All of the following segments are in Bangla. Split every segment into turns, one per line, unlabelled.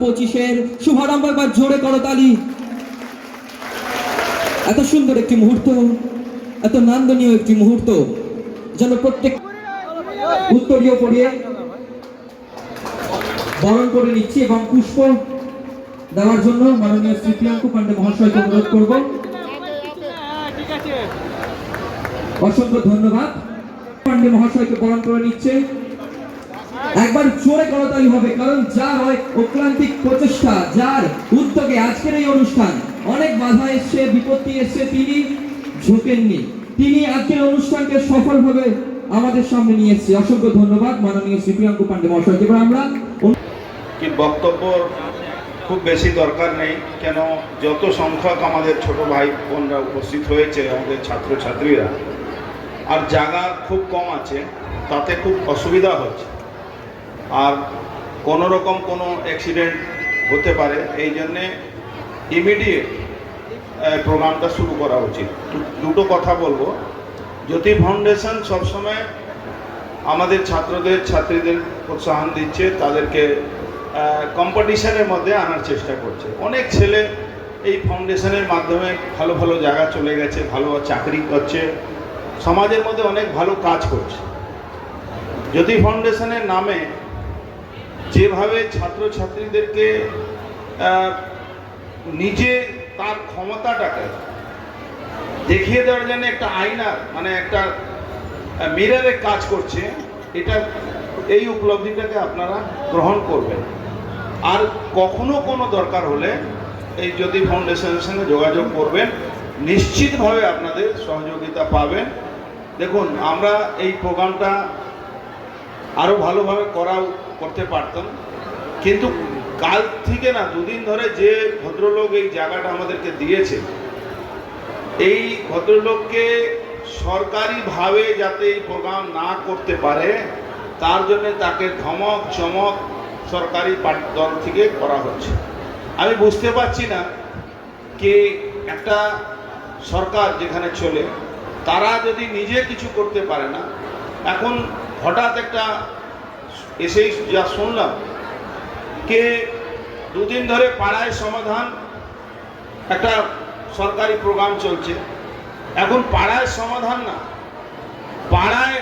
পঁচিশের শুভারম্ভ একবার জোরে করতালি এত সুন্দর একটি মুহূর্ত, এত নান্দনীয় একটি মুহূর্ত, যেন প্রত্যেক উত্তরীয় পড়িয়ে বরণ করে নিচ্ছি এবং পুষ্প দেওয়ার জন্য মাননীয় শ্রী প্রিয়াঙ্কু পান্ডে মহাশয়কে অনুরোধ করব। অসংখ্য ধন্যবাদ। পান্ডে মহাশয়কে বরণ করে নিচ্ছে। একবার জোরে করতালি হবে, কারণ যার হয় অক্লান্তিক প্রচেষ্টা, যার উদ্যোগে আজকের এই অনুষ্ঠান। অনেক বাধা এসছে, বিপত্তি এসছে, তিনি ঝুঁকেননি। তিনি আজকের অনুষ্ঠানকে সফলভাবে আমাদের সামনে নিয়ে এসেছে। অসংখ্য ধন্যবাদ মাননীয় শ্রী প্রিয়াঙ্কু পান্ডে মহাশয়কে। এবার আমরা
কি বক্তব্য খুব বেশি দরকার নেই, কেন যত সংখ্যক আমাদের ছোট ভাই বোনরা উপস্থিত হয়েছে, আমাদের ছাত্রছাত্রীরা, আর জায়গা খুব কম আছে, তাতে খুব অসুবিধা হচ্ছে। আর কোনো রকম কোনো অ্যাক্সিডেন্ট হতে পারে, এই জন্যে ইমিডিয়েট প্রোগ্রামটা শুরু করা উচিত। দুটো কথা বলব। জ্যোতি ফাউন্ডেশন সবসময় আমাদের ছাত্রদের, ছাত্রীদের প্রোৎসাহন দিচ্ছে, তাদেরকে কম্পিটিশনের মধ্যে আনার চেষ্টা করছে। অনেক ছেলে এই ফাউন্ডেশনের মাধ্যমে ভালো ভালো জায়গা চলে গেছে, ভালো চাকরি করছে। সমাজের মধ্যে অনেক ভালো কাজ করছে। জ্যোতি ফাউন্ডেশনের নামে যেভাবে ছাত্রছাত্রীদেরকে নিজে তার ক্ষমতাটাকে দেখিয়ে দেওয়ার জন্য একটা আয়নার মানে একটা মিরারে কাজ করছে, এটা এই উপলব্ধিটাকে আপনারা গ্রহণ করবেন। আর কখনো কোনো দরকার হলে এই যদি ফাউন্ডেশনের সঙ্গে যোগাযোগ করবেন। নিশ্চিতভাবে আপনাদের সহযোগিতা পাবেন। দেখুন, আমরা এই প্রোগ্রামটা আরও ভালোভাবে করাও করতে পারতাম। কিন্তু কাল থেকে না, দুদিন ধরে যে ভদ্রলোক এই জায়গাটা আমাদেরকে দিয়েছে, এই ভদ্রলোককে সরকারিভাবে যাতে এই প্রোগ্রাম না করতে পারে, তার জন্য তাকে ধমক, চমক সরকারি দল থেকে করা হচ্ছে। আমি বুঝতে পারছি না কি একটা সরকার যেখানে চলে, তারা যদি নিজে কিছু করতে পারে না, এখন হঠাৎ একটা এসেই যা শুনলাম কে দুদিন ধরে পাড়ায় সমাধান, একটা সরকারি প্রোগ্রাম চলছে। এখন পাড়ায় সমাধান না, পাড়ায়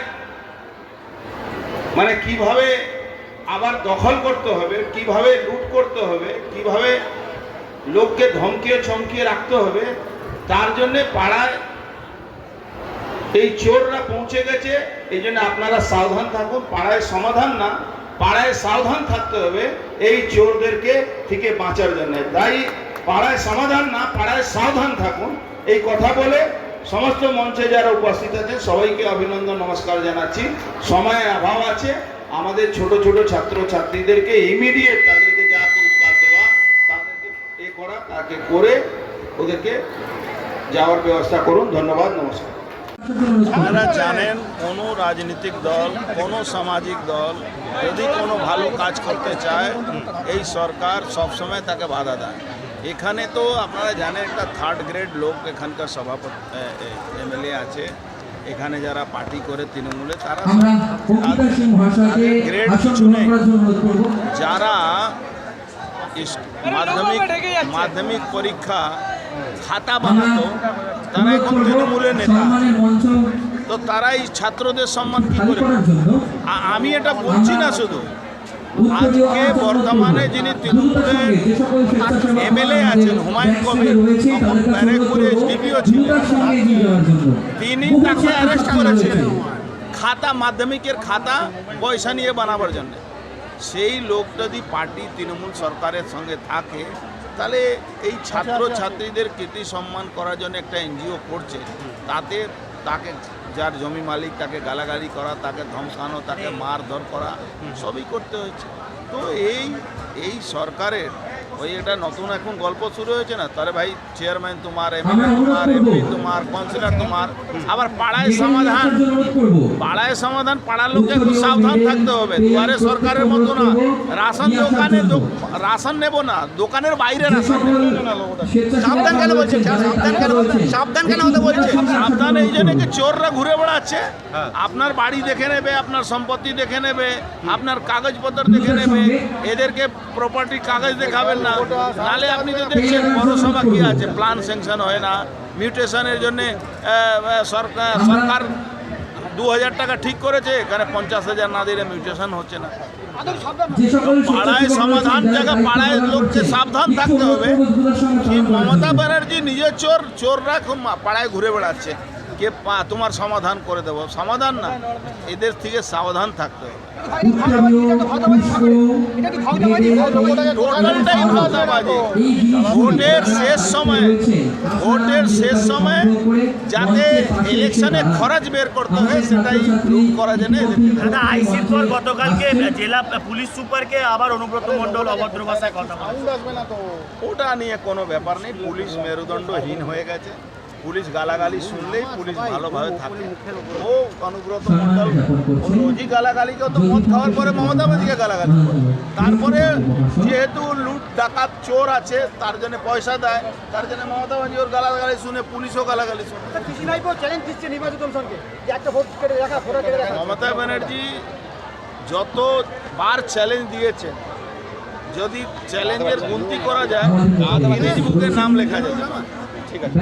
মানে কীভাবে আবার দখল করতে হবে, কীভাবে লুট করতে হবে, কীভাবে লোককে ধমকিয়ে চমকিয়ে রাখতে হবে, তার জন্যে পাড়ায় এই চোররা পৌঁছে গেছে, এই জন্য আপনারা সাবধান থাকুন, পাড়ায় সমাধান না, পাড়ায় সাবধান থাকতে হবে, এই চোরদেরকে থেকে বাঁচার জন্য। তাই পাড়ায় সমাধান না, পাড়ায় সাবধান থাকুন। এই কথা বলে সমস্ত মঞ্চে যারা উপস্থিত আছেন সবাইকে অভিনন্দন, নমস্কার জানাচ্ছি। সময় অভাব আছে, আমাদের ছোট ছোট ছাত্র ছাত্রীদেরকে ইমিডিয়েট তাদেরকে যা পুরস্কার দেওয়া, তাদেরকে এ করা, তাকে করে ওদেরকে যাওয়ার ব্যবস্থা করুন। ধন্যবাদ, নমস্কার।
আপনারা জানেন কোনো রাজনৈতিক দল কোনো সামাজিক দল যদি কোনো ভালো কাজ করতে চায় এই সরকার সবসময় তাকে বাধা দেয়। এখানে তো আপনারা জানেন একটা থার্ড গ্রেড লোক এখানকার সভাপতি এমএলএ আছে। এখানে যারা পার্টি করে তৃণমূলে তারা grade কিছু নেই। যারা মাধ্যমিক মাধ্যমিক পরীক্ষা খাতা বানাতো তারা এখন তৃণমূলের নেতা। তো তারা এই ছাত্রদের সম্মান কি করে আমি এটা বলছি না শুধু। আজকে বর্তমানে যিনি তৃণমূলের এমএলএ আছেন হুমায়ুন কবির, তখন ব্যারাকপুরে SDPO ছিলেন। তিনি তাকে অ্যারেস্ট করেছিলেন খাতা মাধ্যমিকের খাতা পয়সা নিয়ে বানাবার জন্য। সেই লোক যদি পার্টি তৃণমূল সরকারের সঙ্গে থাকে তাহলে এই ছাত্র ছাত্রীদের কৃতি সম্মান করার জন্য একটা এনজিও করছে তাতে তাকে যার জমি মালিক তাকে গালাগালি করা তাকে ধমকানো তাকে মারধর করা সবই করতে হয়েছে। তো এই এই সরকারের
ওই এটা নতুন এখন গল্প শুরু হয়েছে না তাহলে ভাই চেয়ারম্যান তোমার এমএলএ তোমার। এমপি তোমার কাউন্সিলর তোমার আবার পাড়ায় সমাধান। পাড়ায় সমাধান পাড়ার লোককে একটু সাবধান থাকতে হবে দুয়ারে সরকারের মতো না রাশন দোকানে রাশন নেব না দোকানের বাইরে রাশন
সাবধান কেন বলছেন? সাবধান কেন? সাবধান কেন হতে বলছেন?
সাবধান
এই জন্য কি চোররা ঘুরে বেড়াচ্ছে
হ্যাঁ।
আপনার বাড়ি দেখে নেবে আপনার সম্পত্তি দেখে নেবে আপনার কাগজপত্র দেখে নেবে এদেরকে প্রপার্টি কাগজ দেখাবেন না নালে আপনি তো দেখছেন পৌরসভা কি আছে? প্ল্যান স্যাংশন হয় না। মিউটেশনের জন্য সরকার সরকার দু হাজার টাকা ঠিক করেছে এখানে পঞ্চাশ হাজার না দিলে মিউটেশন হচ্ছে না। পাড়ায় সমাধান জায়গা পাড়ায় লোককে সাবধান থাকতে হবে। মমতা ব্যানার্জি নিজের চোর চোররা খুব পাড়ায় ঘুরে বেড়াচ্ছে। কে পা- তোমার সমাধান করে দেবো সমাধান না এদের থেকে সাবধান থাকতে হবে ভোটের শেষ সময়ে ভোটের শেষ সময়ে যাতে ইলেকশনে খরচ বের করতে হয় সেটাই করা যায় না।
দাদা আইসির পর গতকালকে। জেলা পুলিশ সুপারকে আবার অনুব্রত মণ্ডল অভদ্র ভাষায় কথা বলে
ওটা নিয়ে কোনো ব্যাপার নেই পুলিশ মেরুদণ্ডহীন হয়ে গেছে পুলিশ গালাগালি শুনলেই পুলিশ ভালোভাবে থাকে। ও অনুব্রত মণ্ডল ও রোজই গালাগালি তো মদ খাওয়ার পরে মমতা ব্যানার্জিকে গালাগালি করে। তারপরে যেহেতু লুট ডাকাত চোর আছে তার জন্য পয়সা দেয় তার জন্য মমতা ব্যানার্জি ওর গালাগালি শুনে পুলিশও গালাগালি শুনে।
চ্যালেঞ্জ দিচ্ছে নির্বাচন কমিশনকে যে একটা ভোট কেটে রাখা ভোটার কেটে রাখা
মমতা ব্যানার্জি যত বার চ্যালেঞ্জ দিয়েছেন যদি চ্যালেঞ্জের গুনতি করা যায় বুকের নাম লেখা যায় ঠিক আছে।